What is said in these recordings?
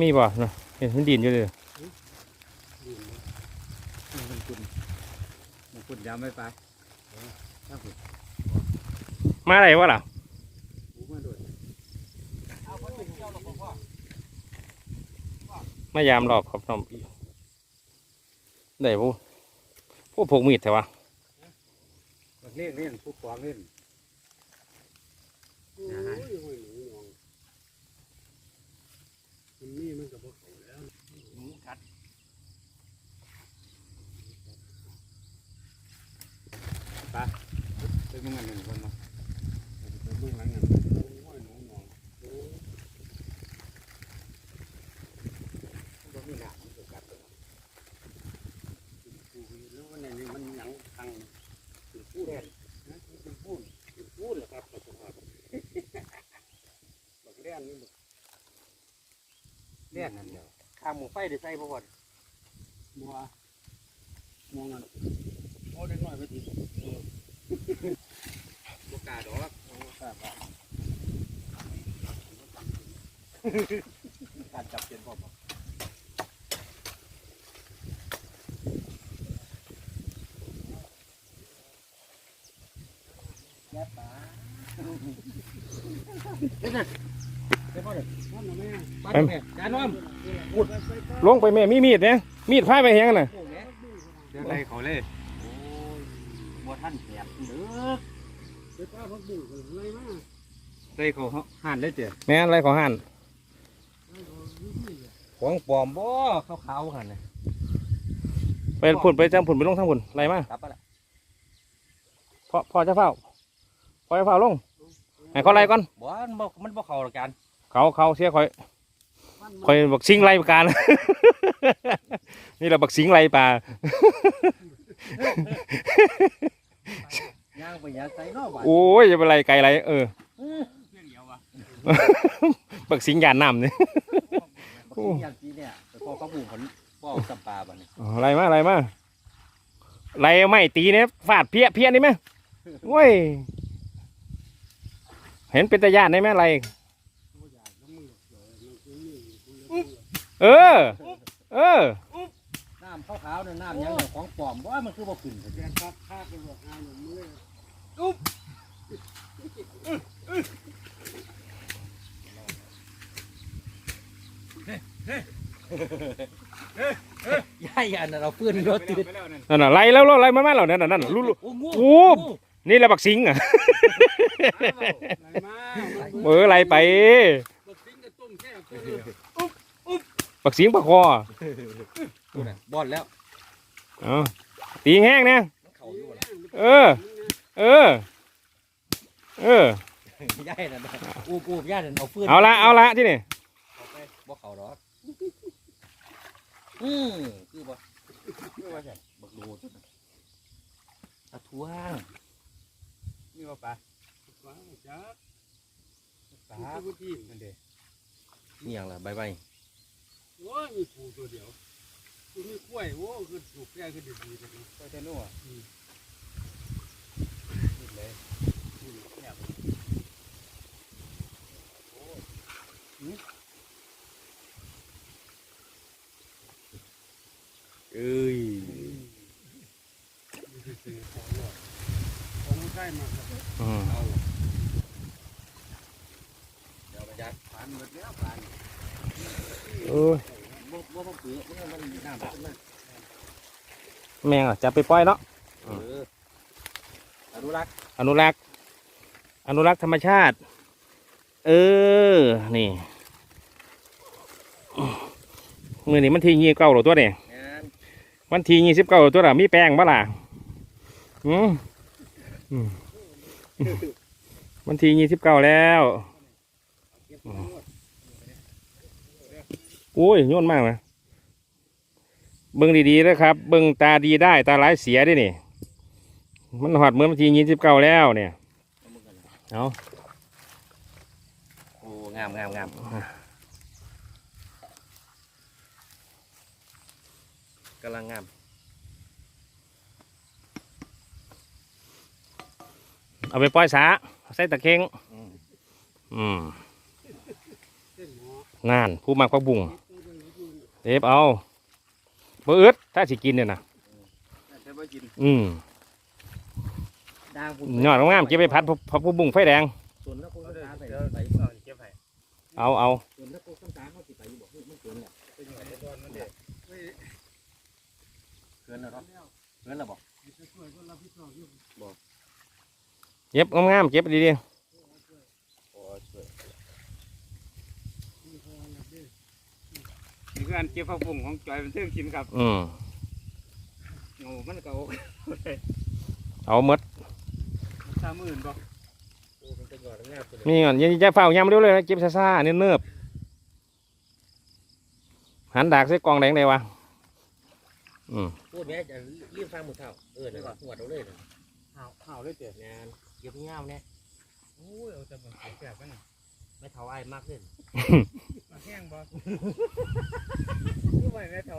มีบ่เนาะเห็นมันดินอยู่เลยมันคุณมันคุณยำไม่ไปถ้าคุณมาอะไรวะล่ะหูมาโดดมายามหลอกครับน้องได้ผู้ผู้พกมีดแต่ว่าบักเล่นเล่นผู้กองเล่น โอ้ยโอ้ยหนูนองมันนี่มันกับพวกเขาแล้ว หมูกัดไป มึงอันหนึ่งคนมาไปเบื้องหลังนั่นโอ้ยหนูนองโอ้ยบ่มีหนามมันจะกัดตัวกูเห็นแล้วว่าในนี้มันหยังทางเป็นพูดนะป็นพูดเป็นพูเหรอครับประสบการณ์บักเลี้ยนนี่บักเล่นนั่นเดียวข้ามหมูไฟได้ใส่บ่บ่บัวมองกันโอ้เด็กน้อยไปทีเออบ่ กล้าดอกโอ้ทราบว่าการจับเป็นพ่อบอกแย่ตาได้พ่อเด็กนั่นนะแม่ไปแม่จานน้อมลงไปแม่มีมีดเนี่ยมีดพายไปเฮียงกันน่ะโอ้แม่เดี๋ยวไรเขาเลยโอ้ยบัวท่านแสบเด้อ ไปป้าพักบุ้งกันไรมาไรเขาห่านได้เจ้แม่นอะไรของหันไรเขาวิธีอะของปลอมบ่ขาวๆหันน่ะไปพุ่นไปจังพุ่นไปลงทางพุ่นไรมากลับไปละพอพอจะเฝ้าพอจะเฝ้าลงให้เขาไล่ก่อนบ่มันบ่มันบ่เข้าหรอกกันเขาเขาเสียคอยมันคอยบักสิงไล่ปลานี่เราบักสิงไล่ปลา ย่างไปย่างใส่นอกบ้านโอ้ยจะเป็นไรไกลไรเออเพียงเดียววะบักสิงยานน้ำนี่บักอย่างที่เนี่ยแต่พอเขาปลูกผลบ่เอาสับปลาบ้านนี่อ๋อไรมาไรมาไรไม่ตีเนี่ยฟาดเพี้ยเพี้ยนี่ไหมโว้ยเห็นเป็นตาญาติได้ไหมไรตัวใหญ่น้ำมือเสือมันคือนี่คุณเลยเออ เออ น้ำขาวๆเนี่ยน้ำหยังเนี่ยของปลอมบ่มันคือบ่ขึ้นแกตัดข้าไปบอกงานหนุ่มมือ ยายอันนั้นเราปืนรถติดนั่นน่ะไรแล้วไล่มาแม่เรานั่นน่ะนั่นน่ะรู้รู้โอ้งูโอ้นี่แหละบักสิงอะไรมาเออไรไปบักซิงกับต้มแค่ตัวเดียวบักสิงปะคองูน่ะบอดแล้วอ๋อตีแห้งเนี่ยมันเข้าอยู่ล่ะเออ เออ เออยายนั่นน่ะอูบอูบยายนั่นเอาปืนเอาละเอาละที่นี่เอาไปบ่เข้าหรอกอืมคือบ่คือว่าใช่บักโลจุดน่ะอะทวงนี่ว่าปลาว้าวจ้าปลาทุกทีนั่นเด้นี่หยังล่ะใบใบโอ้ยมีผูตัวเดียวกูมีกล้วยโอ้คือถูกแก่คือดีดีเลยก็จะนัวนี่ เลยเอ้ยมีคือซื้อของหลอดของใกล้มาครับอืมเอาเดี๋ยวไปจัดผ่านหมดแล้วผ่านโอ้ยบ่บ่ต้องปลือกมันมันน้ำขึ้นมาแมงอะจะไปปล่อยเนาะ นุรักษ์อนุรักษ์ อนุรักษ์ธรรมชาติ เออ นี่มือนี้มันทียี่เก้าหรอตัวเนี่ยงานวันทียี่สิบเก้าตัวละมีแป้งบ้าล่ะอืมอืมวันทียี่สิบเก้าแล้วโอ้ยโยนมากเลยเบิ่งดีๆนะครับ เบิ่งตาดีได้ ตาร้ายเสียด้วยนี่ มันหอดเมื่อวันที่ยี่สิบเก้าแล้วเนี่ยเอามือกันเลยเอาโอ้งามงามงามกำลังงามเอาไปปล่อยสาใส่ตะเค็งอืมอืมเส้นหมองานผู้มักพักบุงนิดเทปเอาบ่อึดถ้าสิกินเนี่ยนะแต่บ่กินอืม ดางพุ่นยอดงามๆเก็บไปพัดพับผู้บุ้งไฟแดง ส่วนนักโกงเอาเด้อตาไปเดี๋ยวไปเอาเก็บให้เอาเอาส่วนนักโกงตาเขาสิไปอยู่บอกมันเกินแล้วเป็นหน่วยในตอนมันเด็กเฮ้ยเกินแล้วเนาะเกินแล้วบอกจะช่วยคนรับผิดชอบอยู่เก็บงามๆเก็บดีโอ้ช่วยนี่คืออันนั้นเด้อนี่คืออันเก็บผักบุ้งของจอยเป็นเรื่องกินครับๆอืมโอ้มันก็โอเคเอาหมดสามหมื่นบ่โอ้มันจะยอดงามตัวนี่ก่อนอยังจะเฝ้ายามเร็วเลยนะเก็บซ่าๆเนิบๆหันดากใส่กล่องแดงได้วะอืมพูดแม่จะรีบฟังมือเท่าเออเดี๋ยวหัวเราเลยนะห่าวห่าวเลยเจ๊งานเก็บเงาเนี่ยโอ้ยเอาแต่บ่แซ่บกันน่ะไม่เท่าไอ้มากขึ้นมาแห้งบ่คือไว้แม่เฒ่า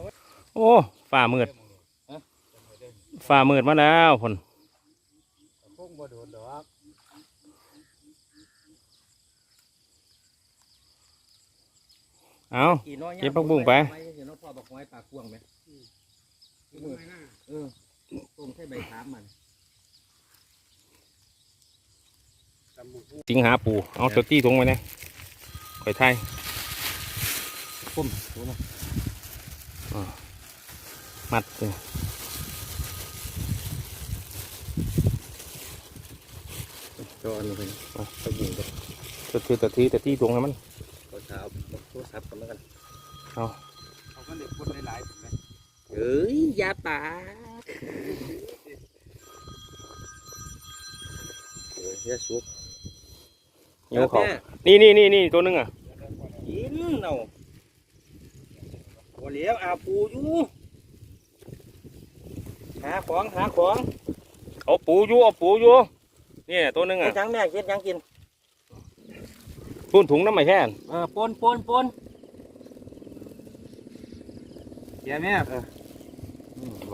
โอ้ฝ่ามืดฝ่ามืดมาแล้วผลคง บ่โดนดอกเอากี่น้อยเก็บผักบุ้งไปเดี๋ยวน้องพ่อบอกไว้ปากกวางไหมมือหน้าเออต้มใส่ใบขามมันตำบุกสิงหาปูเอาตัวตี้ทงไว้นะข่อยไทยปุ้มดูนะมัดเลย จอนเลยเอาไปยิงกันตัวคือตัวทีตัวตี้ทงให้มันก็เช้าโทรศัพท์กันแล้วกันเขาก็เด็กคนหลายๆผมเลยเอ้ยยาป่าเอ้ยยาสุกเหี่ยวเขานี่นี่นี่นี่ตัวหนึงอะกินเนาวันเลี้ยวอาปูอยู่หาของหาของเอาปูอยู่เอาปูอยู่ นี่ตัวหนึงเฮ็อะดหยังแม่เฮ็ดหยังกินพุ่นถุงน้ำไม่แค่นเออปนปนปนเสียแม่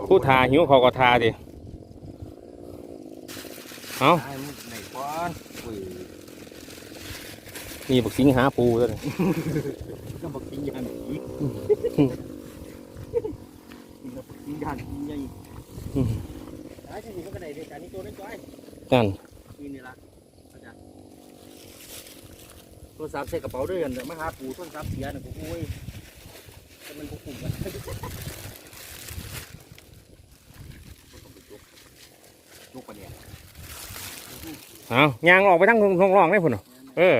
ผู้ทาหิวเขาก็ทาดิเอาไอ้มึงไหนก่อนอุ้ยนี่บักสิงหาปูตัวนี้ก็บอกกินยานผีกินยานผีใหญ่ไอ้ที่นี่มันก็ได้ด้วยกันนี่ตัวนั้นจ้อยนั่น นี่นี่ละอาจารย์โทรศัพท์ใส่กระเป๋าด้วยกันเดี๋ยวมาหาปูโทรศัพท์เสียน่ะกูโอ้ยแต่มันกูคุ้มกันลูกปลาเนี่ยเอายางออกไปทั้งทงร่องได้ผลเออ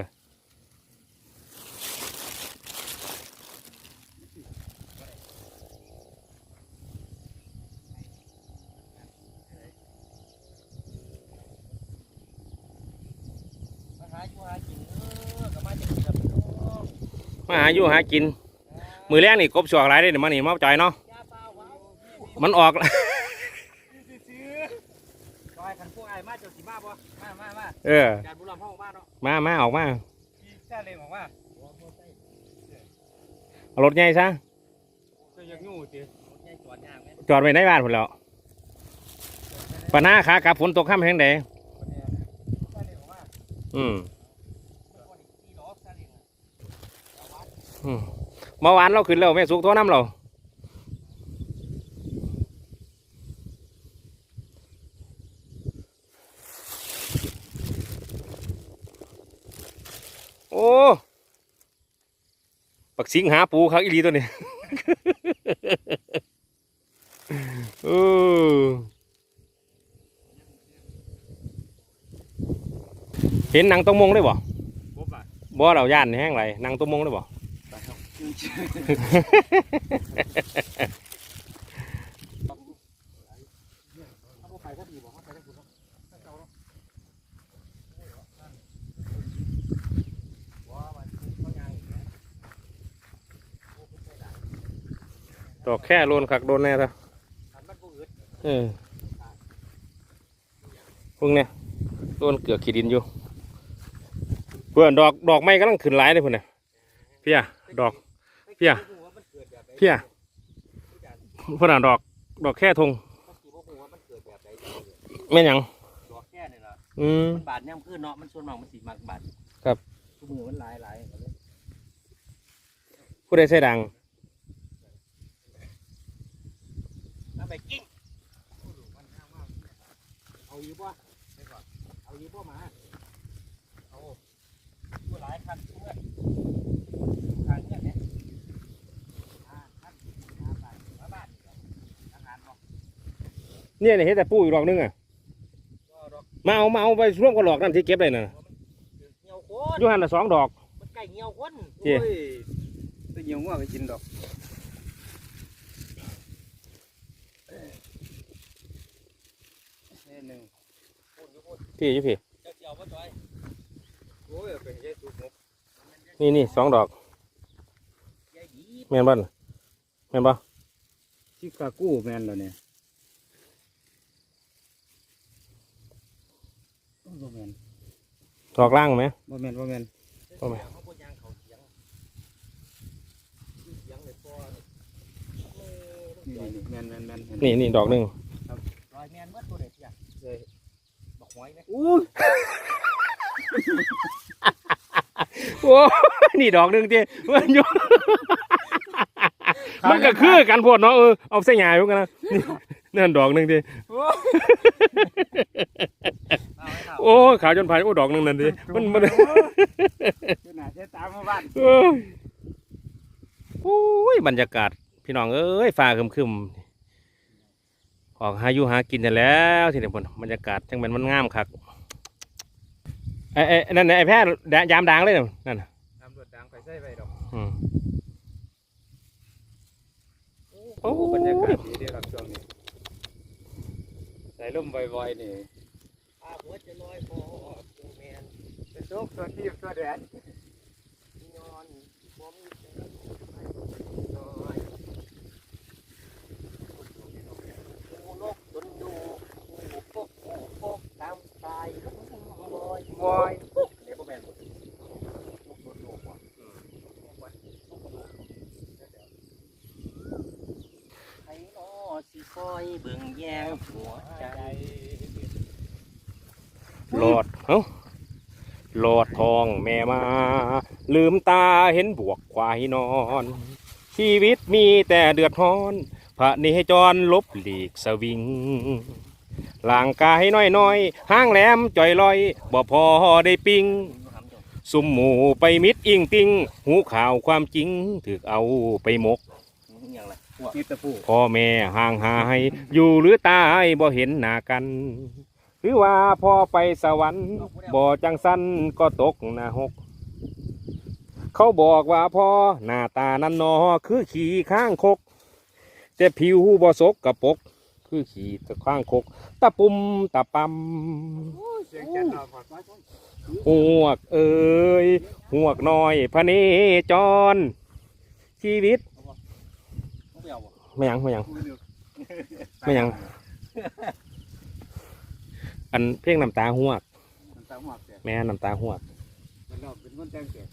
มาหาอยู่หากินเออกับมาจะกินกับพี่น้องมาหาอยู่หากิน มือแรกนี่กบสวกหลายได้เดี๋ยวมานี่มาจ่อยเนาะยาเปล่าว้าวมันออกจอยขันพวกไอ้มาเจ้าสีมาบ่มามามาเออจานบุญลำพ่อมาเนาะมามาออกมาพี่แซ่เลยบอกว่าเอารถใหญ่ซะจะยังงูสิใหญ่จอดยางไหมจอดไว้ในบ้านพุ่นแล้วปะหน้าขากลับฝนตกข้ามแห่งใดแซ่เลยบอกว่าอืม คนอีกสี่ล้อแซ่เลยเอาวัด อืม เมื่อวานเราขึ้นแล้วแม่สุกโทรน้ำเราโอ้ปักสิงหาปูครับอีหลีตัวนี้เออเห็นหนังตรงมงได้บ่บบ่ะบ่เราย่านแห้งไรหนังตรงมงได้บ่เอาไปก็ ดอกแล้วโอ้คุณใส่ได้ดอกแค่โลนคักโดนแน่ซะขันมันก็อึดเออพวกเนี้ยโดนเกือกขีดินอยู่ เพื่อนดอกดอกไม้กำลังขึ้นหลายเลยพุ่นน่ะเพียดอก พี่ยพี่ยพนันดอกดอกแค่ทงแม่ยังดอกแค่นี่ล่ะอืมบาทย่ำขึ้นเนาะมันชวนมองมันสีมากบาทครับทุกมือมันหลายหลายผู้ใดใช่ดังน้ำไปกินเอาอยู่ป่ะเอาอยู่ป่ะมาเอาตัวหลายคันเพื่อนคันเนี่ย เนี่ยเนี่ยเห็นแต่ปูอีกดอกนึงอะก็ดอกมาเอามาเอาไปร่วมกับหลอกนั่นที่เก็บได้น่ะเหี่ยวโคนอยูหันละสองดอกมันไก่เหี่ยวคนเจ๊โอ้ยตัวเหี่ยวงัวไปกินดอกนี่หนึ่งพูดอยู่พูดพี่อยี่พี่เจ้าเจียวพ่อจอยโอ้ยเอาไเป็นยายสุกหมกนี่นี่สองดอกยายดีแม่นบ้านแม่นบ่ชิคากูแมนแล้วเนี่ยโอ้ บ่แมนดอกล่างไหมบ่แมนบ่แมนเอาไหมเขาพูดยางเขาเสียงเสียงเลยพ่อนี่นี่แมนแมนแมนเห็นี่นี่ดอกหนึ่งรอยแมนเมื่อตัวเด็ดจ้ะเลยบอกหวยไหมอู้ยโอ้นี่ดอกหนึ่งที่มันอยู่มันก็คือกันพวดเนาะเออเอาเส้นใหญ่พวกกันนะนี่นั่นดอกหนึ่งที่เอาให้เขา โอ้ขาวจนพายโอ้ดอกหนึ่งนั่นดิมันมันเจ้าหน้าเจ้าตามมาบ้านเออโอ้ยบรรยากาศ พี่น้องเอ้ยฟ้าครึมๆออกหาอยู่หากินกันแล้วทีนี้พนบรรยากาศจังเป็นมันงามคักไอ้ไอ้นั่นน่ะไอ้แพทย์แดยามดังเลยน่ะนั่นน่ะตำรวจดังไปใส่ไปดอกอืมโอ้บรรยากาศดีเด้อครับช่วงนี้ใส่ลมบ่อยๆนี่อา หัวจะลอยคอตัวแมนเป็นโชคตัวที่ตัวแดดนอนบ่มีแสงลอยงูนกจนดูงูปกงูปกตามสายลอยบอยเดี๋ยวบ่แมนใครนอสิคอยเบิ่งแยงหัวใจ หลอดเอ้าหลอดทองแม่มา ลืมตาเห็นบวกควายนอน ชีวิตมีแต่เดือดร้อน พระเนจรลบหลีกสวิงร่างกายน้อยๆ ห้างแหลมจ่อยลอย บ่พอได้ปิงสุมหมูไปมิดอิงติง หูข่าวความจริงถึกเอาไปหมกอย่างไรนี่ตะปูพ่อแม่ห่างหาย อยู่หรือตายบ่เห็นหน้ากัน หรือว่าพ่อไปสวรรค์บ่จังสันก็ตกหน้าหกเขาบอกว่าพ่อหน้าตานั้นนอคือขี่ข้างคก แต่ผิวบ่สกกระปรกคือขี่ตะข้างคก ตะปุ่มตะปำเสียงแก่นดอกก่อนหวกเอ้ยหวกน้อยพระเนจร ชีวิตไม่เอาบ่ไม่หยังไม่หยังไม่หยัง อันเพลงน้ำตาหวกมันตามหมอกเสียแม่น้ำตาหวกมันดอกเป็นคนแจ้งเสีย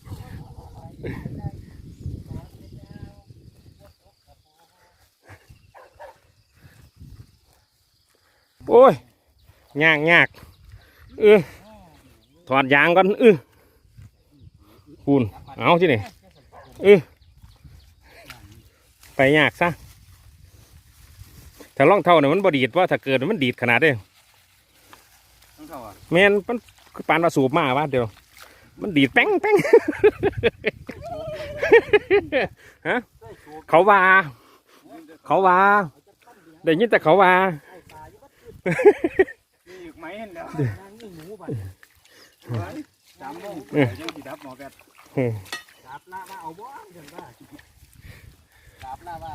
โอ้ยยากยากเออถอดยางก่อนเออปูนเอาที่นี่เออไปยากซะถ้าล่องเท่าเนี่ยมันบดีดว่าถ้าเกิดมันดีดขนาดเด้ต้อง เข้าอะแมนมันคือปานว่าสูบมาว่าเดียว มันดีดแป้งแป้งฮะเขาว่า เขาว่าได้ยินแต่เขาว่ามีอีกไหมเห็นแล้วนางนี่หนูบัดสามโมงยังสิดับหมอแกดาบลาว่าเอาบ่จังว่าดาบลาว่า